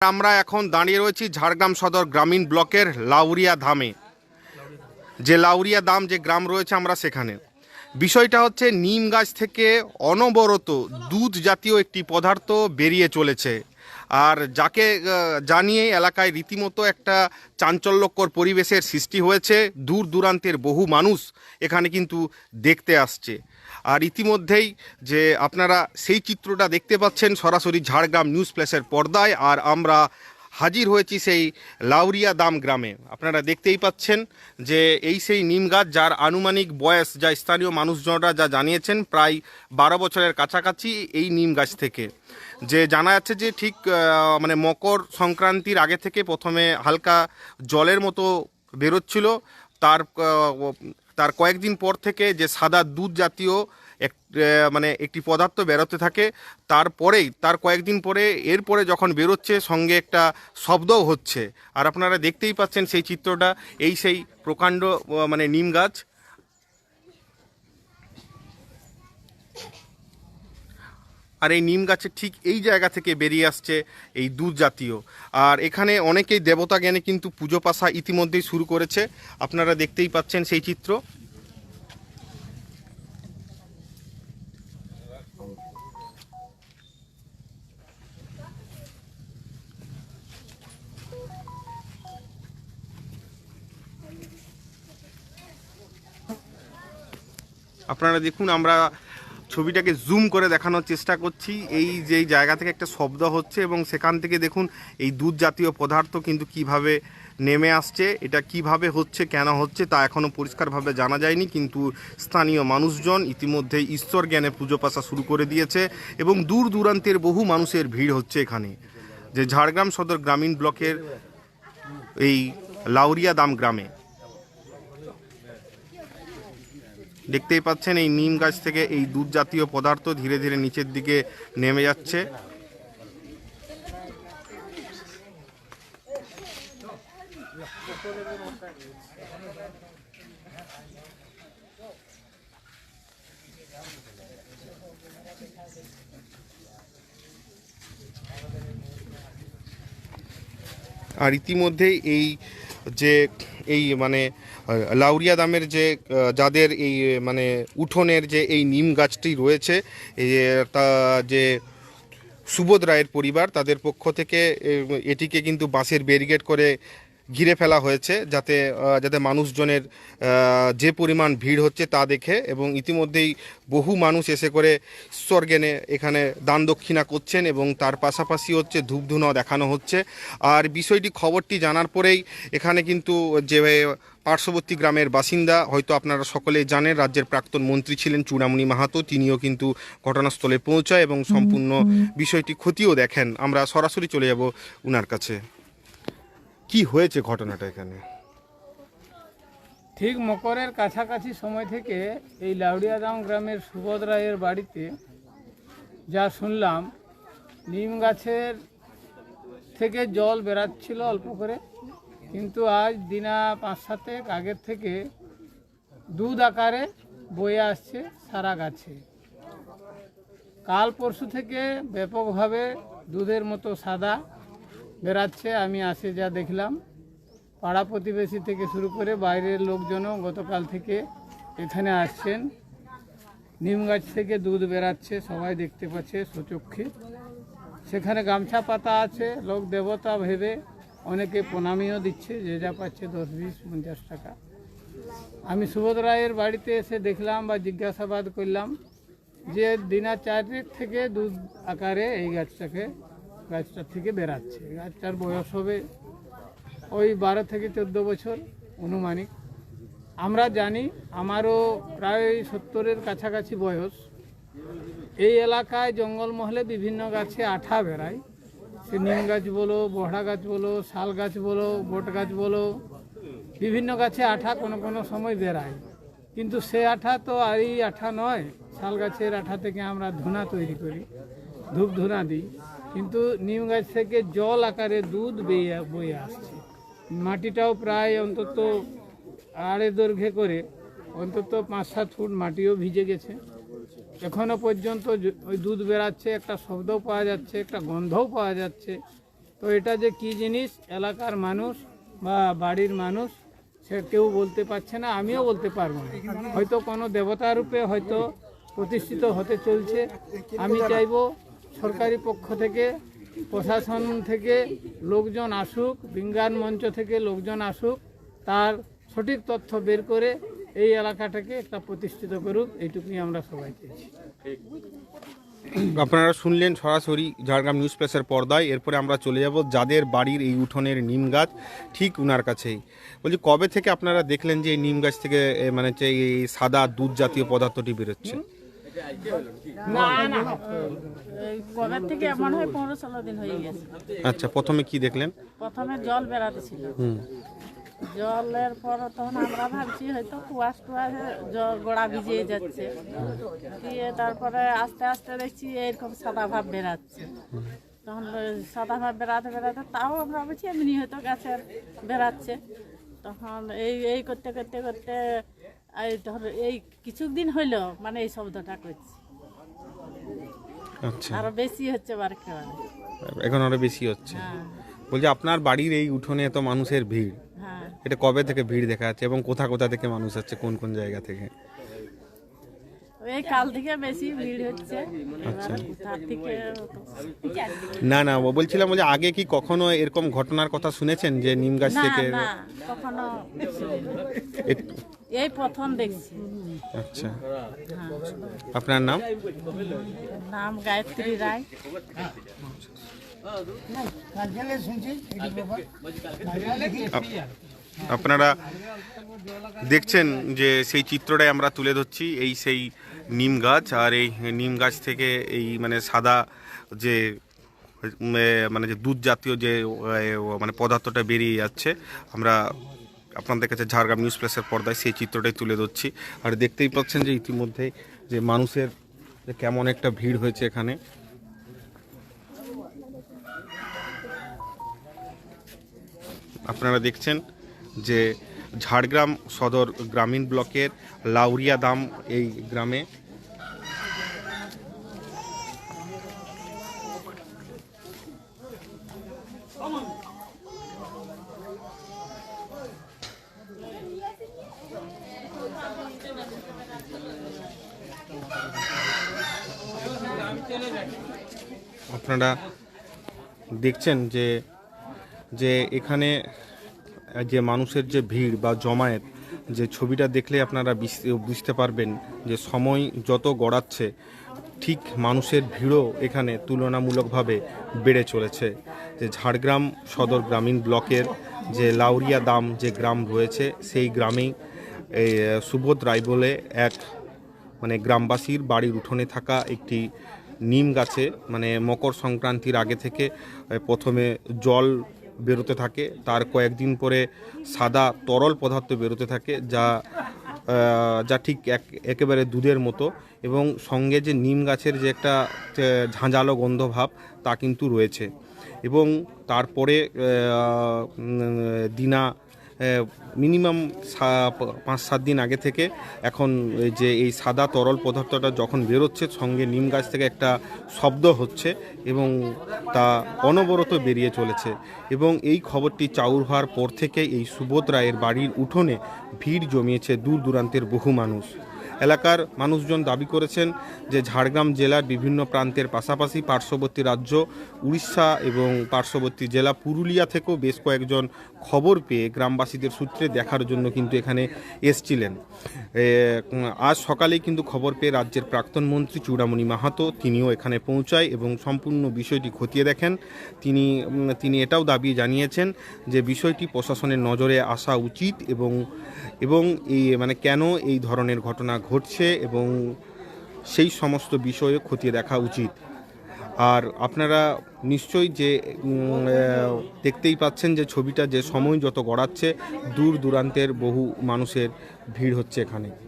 আমরা এখন দাঁড়িয়ে রয়েছি ঝাড়গ্রাম সদর গ্রামীণ ব্লকের লাউরিয়া ধামে। যে লাউরিয়া দাম যে গ্রাম রয়েছে আমরা সেখানে। বিষয়টা হচ্ছে, নিম গাছ থেকে অনবরত দুধ জাতীয় একটি পদার্থ বেরিয়ে চলেছে। আর যাকে জানিয়ে এলাকায় রীতিমতো একটা চাঞ্চল্যকর পরিবেশের সৃষ্টি হয়েছে, দূর দূরান্তের বহু মানুষ এখানে কিন্তু দেখতে আসছে। আর ইতিমধ্যেই যে আপনারা সেই চিত্রটা দেখতে পাচ্ছেন, সরাসরি ঝাড়গ্রাম নিউজ প্লেসের পর্দায়। আর আমরা হাজির হয়েছি সেই লাউরিয়া দাম গ্রামে। আপনারা দেখতেই পাচ্ছেন যে এই সেই নিম গাছ, যার আনুমানিক বয়স যা স্থানীয় মানুষজনরা যা জানিয়েছেন, প্রায় বারো বছরের কাছাকাছি এই নিম গাছ থেকে। যে জানা যাচ্ছে যে ঠিক মানে মকর সংক্রান্তির আগে থেকে প্রথমে হালকা জলের মতো বেরোচ্ছিল। তার তার কয়েকদিন পর থেকে যে সাদা দুধ জাতীয় এক মানে একটি পদার্থ বেরোতে থাকে, তারপরেই, তার কয়েকদিন পরে, এরপরে যখন বেরোচ্ছে, সঙ্গে একটা শব্দও হচ্ছে। আর আপনারা দেখতেই পাচ্ছেন সেই চিত্রটা, এই সেই প্রকাণ্ড মানে নিম গাছ আর এই নিম গাছের ঠিক এই জায়গা থেকে বেরিয়ে আসছে এই দুধ জাতীয় আর এখানে অনেকেই দেবতা জ্ঞানে কিন্তু পুজো পাশা ইতিমধ্যেই শুরু করেছে। আপনারা দেখতেই পাচ্ছেন সেই চিত্র। আপনারা দেখুন, আমরা ছবিটাকে জুম করে দেখানোর চেষ্টা করছি। এই যে জায়গা থেকে একটা শব্দ হচ্ছে এবং সেখান থেকে দেখুন এই দুধ জাতীয় পদার্থ কিন্তু কীভাবে নেমে আসছে, এটা কীভাবে হচ্ছে, কেন হচ্ছে তা এখনও পরিষ্কারভাবে জানা যায়নি, কিন্তু স্থানীয় মানুষজন ইতিমধ্যে ঈশ্বর জ্ঞানে পুজো পাশা শুরু করে দিয়েছে এবং দূর দূরান্তের বহু মানুষের ভিড় হচ্ছে এখানে। যে ঝাড়গ্রাম সদর গ্রামীণ ব্লকের এই লাউরিয়া দাম গ্রামে দেখতেই পাচ্ছেন, এই নিম গাছ থেকে এই দুধ জাতীয় পদার্থ ধীরে ধীরে নিচের দিকে নেমে যাচ্ছে। আর ইতিমধ্যেই এই যে এই মানে লাউরিয়া দামের যে যাদের এই মানে উঠোনের যে এই নিম গাছটি রয়েছে তা যে সুবোধ রায়ের পরিবার, তাদের পক্ষ থেকে এটিকে কিন্তু বাঁশের ব্যারিকেড করে ঘিরে ফেলা হয়েছে যাতে যাতে মানুষজনের যে পরিমাণ ভিড় হচ্ছে তা দেখে এবং ইতিমধ্যেই বহু মানুষ এসে করে স্বর্গেনে এখানে দান দক্ষিণা করছেন এবং তার পাশাপাশি হচ্ছে ধূপধুনাও দেখানো হচ্ছে। আর বিষয়টি খবরটি জানার পরেই এখানে কিন্তু যে পার্শ্ববর্তী গ্রামের বাসিন্দা হয়তো আপনারা সকলেই জানেন রাজ্যের প্রাক্তন মন্ত্রী ছিলেন চূড়ামণি মাহাতো। তিনিও কিন্তু ঘটনাস্থলে পৌঁছায় এবং সম্পূর্ণ বিষয়টি ক্ষতিও দেখেন। আমরা সরাসরি চলে যাব উনার কাছে। কি হয়েছে ঘটনাটা এখানে? ঠিক মকরের কাছাকাছি সময় থেকে এই লাউড়িয়াদাম গ্রামের সুবোধ রায়ের বাড়িতে যা শুনলাম, নিম গাছের থেকে জল বেরাচ্ছিল অল্প করে, কিন্তু আজ দিনা পাঁচ সাতেক আগের থেকে দুধ আকারে বয়ে আসছে সারা গাছে। কাল পরশু থেকে ব্যাপকভাবে দুধের মতো সাদা বেরাচ্ছে আমি আসে যা দেখলাম। পাড়া প্রতিবেশী থেকে শুরু করে বাইরের লোকজনও গতকাল থেকে এখানে আসছেন। নিম গাছ থেকে দুধ বেরাচ্ছে সবাই দেখতে পাচ্ছে সচক্ষে সেখানে গামছা পাতা আছে, লোক দেবতা ভেবে অনেকে প্রণামীও দিচ্ছে, যে যা পাচ্ছে দশ, বিশ, পঞ্চাশ টাকা। আমি সুবোধ রায়ের বাড়িতে এসে দেখলাম বা জিজ্ঞাসাবাদ করলাম যে দিনা চারেক থেকে দুধ আকারে এই গাছটাকে গাছটার থেকে বেরাচ্ছে। গাছটার বয়স হবে ওই বারো থেকে চোদ্দ বছর অনুমানিক। আমরা জানি আমারও প্রায় সত্তরের কাছাকাছি বয়স। এই এলাকায় জঙ্গলমহলে বিভিন্ন গাছে আঠা বেড়ায়। সে নিম গাছ বলো বহড়া গাছ বলো, শাল গাছ বলো, বট গাছ বলো, বিভিন্ন গাছে আঠা কোনো কোনো সময় বেড়ায়। কিন্তু সে আঠা তো আর এই আঠা নয়, শাল গাছের আঠা থেকে আমরা ধুনা তৈরি করি ধূপ ধুনা দিই। কিন্তু নিম গাছ থেকে জল আকারে দুধ বেয়ে, বয়ে আসছে। মাটিটাও প্রায় অন্তত আড়ে দৈর্ঘ্যে করে, অন্তত পাঁচ সাত ফুট মাটিও ভিজে গেছে। এখনও পর্যন্ত ওই দুধ বেরাচ্ছে একটা শব্দও পাওয়া যাচ্ছে, একটা গন্ধও পাওয়া যাচ্ছে। তো এটা যে কি জিনিস, এলাকার মানুষ বা বাড়ির মানুষ, সে কেউ বলতে পারছে না, আমিও বলতে পারব না। হয়তো কোনো দেবতা রূপে হয়তো প্রতিষ্ঠিত হতে চলছে। আমি চাইব সরকারি পক্ষ থেকে, প্রশাসন থেকে লোকজন আসুক, বিজ্ঞান মঞ্চ থেকে লোকজন আসুক, তার সঠিক তথ্য বের করে এই এলাকাটাকে একটা প্রতিষ্ঠিত করুক, এইটুকুই আমরা সবাই চেয়েছি আপনারা শুনলেন সরাসরি ঝাড়গ্রাম নিউজ প্রেসের পর্দায়। এরপরে আমরা চলে যাব যাদের বাড়ির এই উঠোনের নিম গাছ, ঠিক উনার কাছেই। বলছি, কবে থেকে আপনারা দেখলেন যে এই নিম গাছ থেকে মানে এই সাদা দুধ জাতীয় পদার্থটি বেরোচ্ছে? এই কবে থেকে মনে হয় পনেরো ষোলো দিন হয়ে গেছে। আচ্ছা প্রথমে কি দেখলেন? প্রথমে জল বেড়াতে ছিল। জলের পর তখন আমরা ভাবছি হয়তো কুয়াশ টুয়াশ জল গোড়া ভিজিয়ে যাচ্ছে। দিয়ে তারপরে আস্তে আস্তে দেখছি এরকম সাদা ভাব বেরাচ্ছে তখন সাদা ভাব বেড়াতে বেড়াতে তাও আমরা ভাবছি এমনি হয়তো গাছের বেড়াচ্ছে। তখন এই এই করতে করতে করতে এই ধর এই কিছুদিন হইল মানে এই শব্দটা করছি আচ্ছা। আরও বেশি হচ্ছে এখন আরও বেশি হচ্ছে। হ্যাঁ। বলছি আপনার বাড়ির এই উঠোনে এত মানুষের ভিড় হ্যাঁ। এটা কবে থেকে ভিড় দেখা যাচ্ছে এবং কোথা কোথা থেকে মানুষ আসছে কোন কোন জায়গা থেকে? এই কাল থেকে বেশি ভিড় হচ্ছে। আচ্ছা। না না ও বলছিলাম যে আগে কি কখনো এরকম ঘটনার কথা শুনেছেন যে নিম গাছ থেকে? কখনো এই প্রথম দেখছি। আচ্ছা। হ্যাঁ। আপনার নাম? নাম গায়ত্রী রায়। আপনারা দেখছেন যে সেই চিত্রটাই আমরা তুলে ধরছি এই সেই নিম গাছ আর এই নিম গাছ থেকে এই মানে সাদা যে মানে যে দুধ জাতীয় যে মানে পদার্থটা বেরিয়ে যাচ্ছে আমরা আপনাদের কাছে ঝাড়গ্রাম নিউজ প্লেসের পর্দায় সেই চিত্রটাই তুলে ধরছি। আর দেখতেই পাচ্ছেন যে ইতিমধ্যে যে মানুষের কেমন একটা ভিড় হয়েছে এখানে। আপনারা দেখছেন যে ঝাড়গ্রাম সদর গ্রামীণ ব্লকের লাউরিয়া দাম এই গ্রামে আপনারা দেখছেন যে যে এখানে যে মানুষের যে ভিড় বা জমায়েত, যে ছবিটা দেখলে আপনারা বুঝতে পারবেন যে সময় যত গড়াচ্ছে, ঠিক মানুষের ভিড়ও এখানে তুলনামূলকভাবে বেড়ে চলেছে। যে ঝাড়গ্রাম সদর গ্রামীণ ব্লকের যে লাউরিয়া দাম যে গ্রাম রয়েছে, সেই গ্রামেই সুবোধ রায় বলে এক মানে গ্রামবাসীর বাড়ির উঠোনে থাকা একটি নিম গাছে মানে মকর সংক্রান্তির আগে থেকে প্রথমে জল বেরোতে থাকে, তার কয়েকদিন পরে সাদা তরল পদার্থ বেরোতে থাকে, যা যা ঠিক এক, একেবারে দুধের মতো এবং সঙ্গে যে নিম গাছের যে একটা ঝাঁঝালো গন্ধ ভাব তা কিন্তু রয়েছে। এবং তারপরে দিনা মিনিমাম পাঁচ, সাত দিন আগে থেকে এখন যে এই সাদা তরল পদার্থটা যখন বেরোচ্ছে, সঙ্গে নিম গাছ থেকে একটা শব্দ হচ্ছে এবং তা অনবরত বেরিয়ে চলেছে এবং এই খবরটি চাউর হওয়ার পর থেকে এই সুবোধ রায়ের বাড়ির উঠোনে ভিড় জমিয়েছে দূর দূরান্তের বহু মানুষ। এলাকার মানুষজন দাবি করেছেন যে ঝাড়গ্রাম জেলার বিভিন্ন প্রান্তের পাশাপাশি পার্শ্ববর্তী রাজ্য, উড়িষ্যা এবং পার্শ্ববর্তী জেলা পুরুলিয়া থেকেও বেশ কয়েকজন খবর পেয়ে গ্রামবাসীদের সূত্রে দেখার জন্য কিন্তু এখানে এসছিলেন। আজ সকালেই কিন্তু খবর পেয়ে রাজ্যের প্রাক্তন মন্ত্রী চূড়ামণি মাহাতো তিনিও এখানে পৌঁছায় এবং সম্পূর্ণ বিষয়টি খতিয়ে দেখেন। তিনি তিনি এটাও দাবি জানিয়েছেন যে বিষয়টি প্রশাসনের নজরে আসা উচিত এবং এবং এই মানে কেন এই ধরনের ঘটনা ঘটছে এবং সেই সমস্ত বিষয়ে খতিয়ে দেখা উচিত। আর আপনারা নিশ্চয়ই যে দেখতেই পাচ্ছেন যে ছবিটা যে সময় যত গড়াচ্ছে, দূর দূরান্তের বহু মানুষের ভিড় হচ্ছে এখানে।